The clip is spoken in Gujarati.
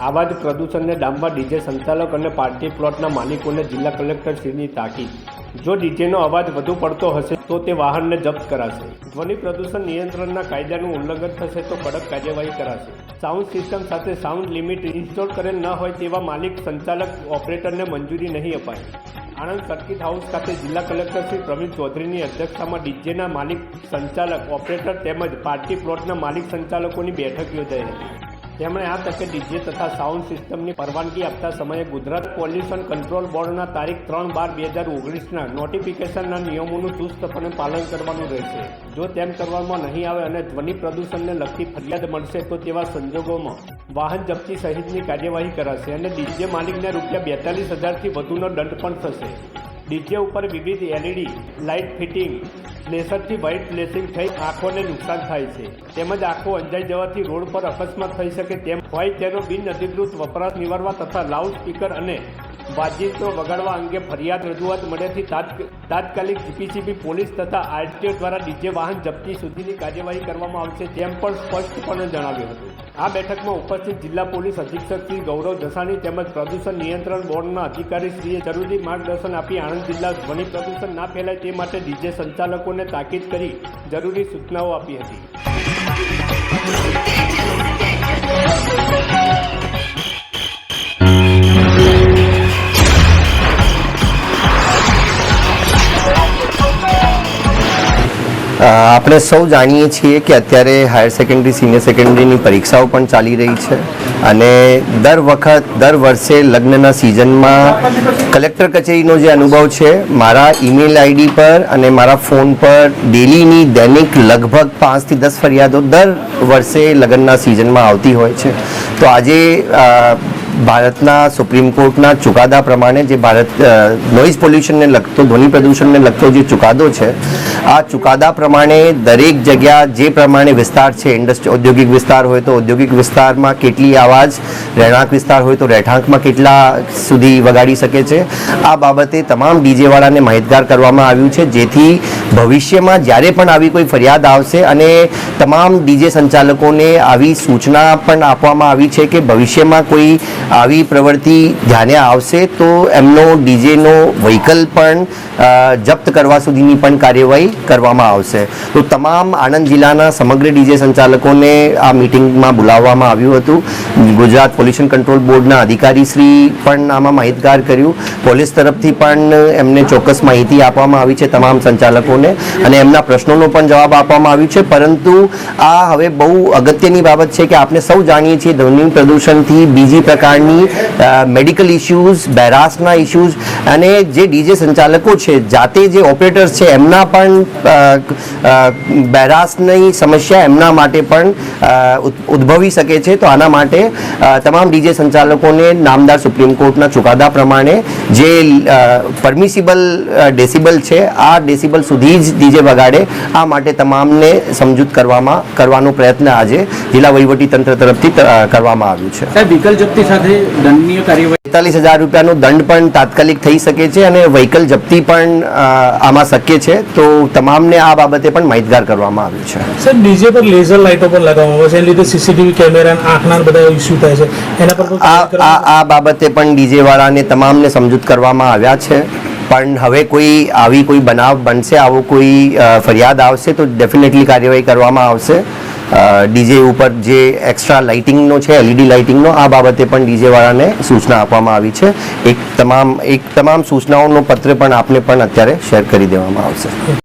આવા જ પ્રદૂષણને ડામવા ડીજે સંચાલક અને પાર્ટી પ્લોટના માલિકોને જિલ્લા કલેક્ટર શ્રીની તાકીદ. જો ડીજેનો અવાજ વધુ પડતો હશે, તો તે વાહનને જપ્ત કરાશે. ધ્વનિ પ્રદૂષણ નિયંત્રણના કાયદાનું ઉલ્લંઘન થશે તો કડક કાર્યવાહી કરાશે. સાઉન્ડ સિસ્ટમ સાથે સાઉન્ડ લિમિટ ઇન્સ્ટોલ કરેલ ન હોય તેવા માલિક, સંચાલક, ઓપરેટરને મંજૂરી નહીં અપાય. આણંદ સર્કિટ હાઉસ ખાતે જિલ્લા કલેક્ટર શ્રી પ્રવીણ ચૌધરીની અધ્યક્ષતામાં ડીજેના માલિક, સંચાલક, ઓપરેટર તેમજ પાર્ટી પ્લોટના માલિક, સંચાલકોની બેઠક યોજાઈ હતી. તેમણે આ તકે ડીજે તથા સાઉન્ડ સિસ્ટમની પરવાનગી આપતા સમયે ગુજરાત પોલ્યુશન કંટ્રોલ બોર્ડના તારીખ ત્રણ બાર બે હજાર ઓગણીસના નોટિફિકેશનના નિયમોનું ચુસ્તપણે પાલન કરવાનું રહેશે. જો તેમ કરવામાં નહીં આવે અને ધ્વનિ પ્રદૂષણને લગતી ફરિયાદ મળશે, તો તેવા સંજોગોમાં વાહન જપ્તી સહિતની કાર્યવાહી કરાશે અને ડીજે માલિકને રૂપિયા બેતાલીસ હજારથી વધુનો દંડ પણ થશે. ડીજે ઉપર વિવિધ એલઈડી લાઇટ ફિટિંગ ફ્લેશરથી વ્હાઇટ ફ્લેશિંગ થઈ આંખોને નુકસાન થાય છે. તેમજ આંખો અંજાઈ જવાથી રોડ પર અકસ્માત થઈ શકે તેમ. હોય તેનો બિન અધિકૃત વપરાશ નિવારવા તથા લાઉડ સ્પીકર અને વાજિંત્રો વગાડવા અંગે ફરિયાદ રજૂઆત મળ્યાથી તાત્ક- તાત્કાલિક જીપીસીબી પોલીસ તથા આરટીઓ દ્વારા ડીજે વાહન જપ્તી સુધીની કાર્યવાહી કરવામાં આવશે તેમ પણ સ્પષ્ટપણે જણાવ્યું હતું. આ બેઠકમાં ઉપસ્થિત જિલ્લા પોલીસ અધિક્ષક શ્રી ગૌરવ જસાણી તેમજ પ્રદૂષણ નિયંત્રણ બોર્ડના અધિકારીશ્રીએ જરૂરી માર્ગદર્શન આપી આણંદ જિલ્લા ધ્વનિ પ્રદૂષણ ના ફેલાય તે માટે ડીજે સંચાલકોને તાકીદ કરી જરૂરી સૂચનાઓ આપી હતી. આપણે સૌ જાણીએ છીએ કે અત્યારે હાયર સેકન્ડરી, સિનિયર સેકન્ડરીની પરીક્ષાઓ પણ ચાલી રહી છે અને દર વખત, દર વર્ષે લગ્નના સિઝનમાં કલેક્ટર કચેરીનો જે અનુભવ છે, મારા ઈમેલ આઈડી પર અને મારા ફોન પર ડેલીની દૈનિક લગભગ પાંચથી દસ ફરિયાદો દર વર્ષે લગ્નના સિઝનમાં આવતી હોય છે. તો આજે ભારતના સુપ્રીમ કોર્ટના ચુકાદા પ્રમાણે જે ભારત નોઇઝ પોલ્યુશનને લગતો, ધ્વનિ પ્રદૂષણને લગતો જે ચુકાદો છે, આ ચુકાદા પ્રમાણે દરેક જગ્યા જે પ્રમાણે વિસ્તાર છે ઇન્ડસ્ટ્રી ઔદ્યોગિક વિસ્તાર હોય તો ઔદ્યોગિક વિસ્તારમાં કેટલી આવાજ રહેણાંક વિસ્તાર હોય તો રહેઠાંકમાં કેટલા સુધી વગાડી શકે છે, આ બાબતે તમામ ડીજેવાળાને માહિતગાર કરવામાં આવ્યું છે, જેથી ભવિષ્યમાં જ્યારે પણ આવી કોઈ ફરિયાદ આવશે અને તમામ ડીજે સંચાલકોને આવી સૂચના પણ આપવામાં આવી છે કે ભવિષ્યમાં કોઈ આવી પ્રવૃત્તિ ધ્યાને આવશે, તો એમનો ડીજેનો વ્હીકલ પણ જપ્ત કરવા સુધીની પણ કાર્યવાહી કરવામાં આવશે. તો તમામ આણંદ જિલ્લાના સમગ્ર ડીજે સંચાલકોને આ મિટિંગમાં બોલાવવામાં આવ્યું હતું. ગુજરાત પોલ્યુશન કંટ્રોલ બોર્ડના અધિકારીશ્રી પણ આમાં માહિતગાર કર્યું. પોલીસ તરફથી પણ એમને ચોક્કસ માહિતી આપવામાં આવી છે. તમામ સંચાલકોને અને એમના પ્રશ્નોનો પણ જવાબ આપવામાં આવ્યું છે. પરંતુ આ હવે બહુ અગત્યની બાબત છે કે આપણે સૌ જાણીએ છીએ ધ્વનિ પ્રદૂષણથી બીજી પ્રકારની મેડિકલ ઇશ્યુઝ બેરાસના ઇશ્યુઝ અને જે ડીજે સંચાલકો છે, જાતે જે ઓપરેટર્સ છે, એમના પણ બેરાસની સમસ્યા એમના માટે પણ ઉદ્ભવી શકે છે. તો આના માટે તમામ ડીજે સંચાલકોને નામદાર સુપ્રીમ કોર્ટના ચુકાદા પ્રમાણે જે પરમિસિબલ ડેસિબલ છે, આ ડેસિબલ સુધી જ ડીજે વગાડે આ માટે તમામને સમજૂત કરવામાં કરવાનો પ્રયત્ન આજે જિલ્લા વહીવટી તંત્ર તરફથી કરવામાં આવ્યું છે. સાહેબ વ્હીકલ જપ્તી સાથે દંડનીય કાર્યવાહી બેતાલીસ હજાર રૂપિયાનો દંડ પણ તાત્કાલિક થઈ શકે છે અને વ્હીકલ જપ્તી પણ આમાં શક્ય છે. તો તમામને આ બાબતે પણ માહિતગાર કરવામાં આવ્યું છે. સર ડીજે પર લેઝર લાઇટો પણ લગાવવામાં આવે છે. એના લીધે સીસીટીવી કેમેરા અને આંખના બધા ઇસ્યુ થાય છે. એના પર આ આ આ બાબતે પણ ડીજે વાળાને તમામને સમજૂત કરવામાં આવ્યા છે. પણ હવે કોઈ આવી કોઈ બનાવ બનશે, આવો કોઈ ફરિયાદ આવશે તો ડેફિનેટલી કાર્યવાહી કરવામાં આવશે. ડીજે ઉપર જે એક્સ્ટ્રા લાઇટિંગનો છે એલઈડી લાઇટિંગનો આ બાબતે પણ ડીજેવાળાને સૂચના આપવામાં આવી છે. એક તમામ એક તમામ સૂચનાઓનો પત્ર પણ આપને પણ અત્યારે શેર કરી દેવામાં આવશે.